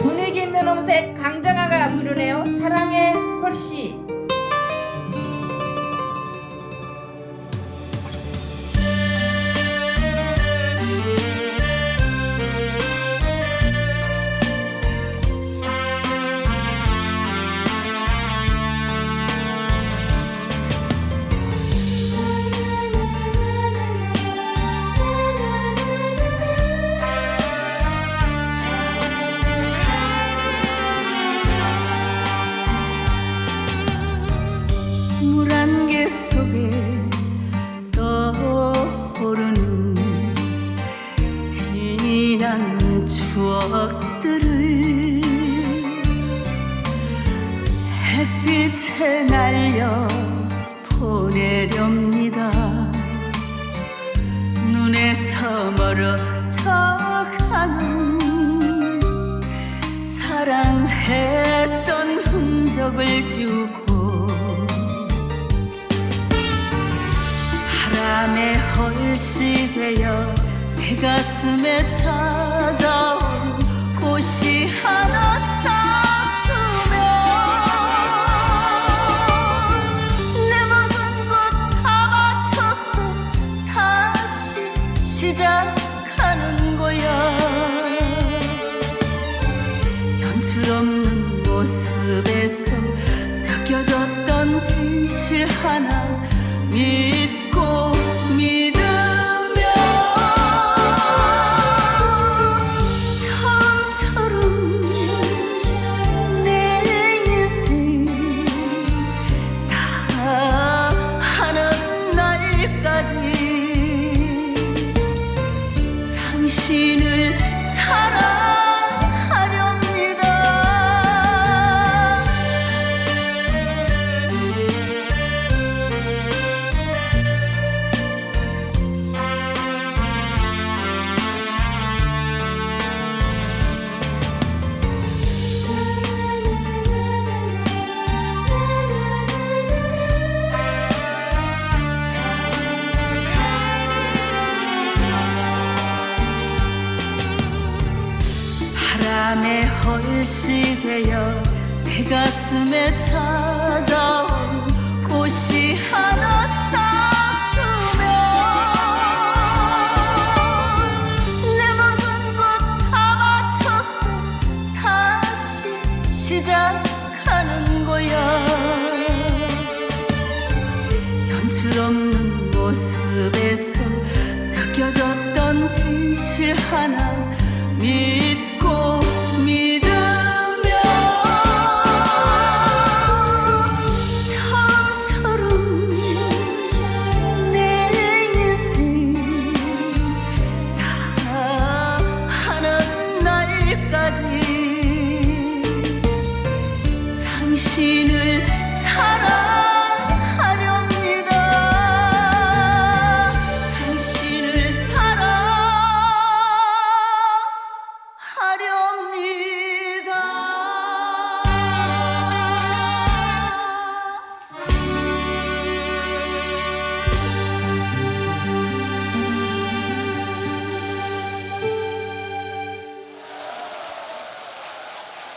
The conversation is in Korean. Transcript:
분위기 있는 음색 강정아가 부르네요. 사랑의 홀씨. 속에 떠오르는 지난 추억들을 햇빛에 날려 보내렵니다. 눈에서 멀어져가는 사랑했던 흔적을 지우고 바람에 홀씨 되어 내 가슴에 찾아온 곳이 하나 쌓으면 내 모든 것다 맞춰서 다시 시작하는 거야. 연출 없는 모습에서 느껴졌던 진실 하나 믿 바람에 홀씨 되어 내 가슴에 찾아온 곳이 하나 쌓으면 내 모든 것다 맞춰서 다시 시작하는 거야. 연출 없는 모습에서 느껴졌던 진실 하나 당신을 사랑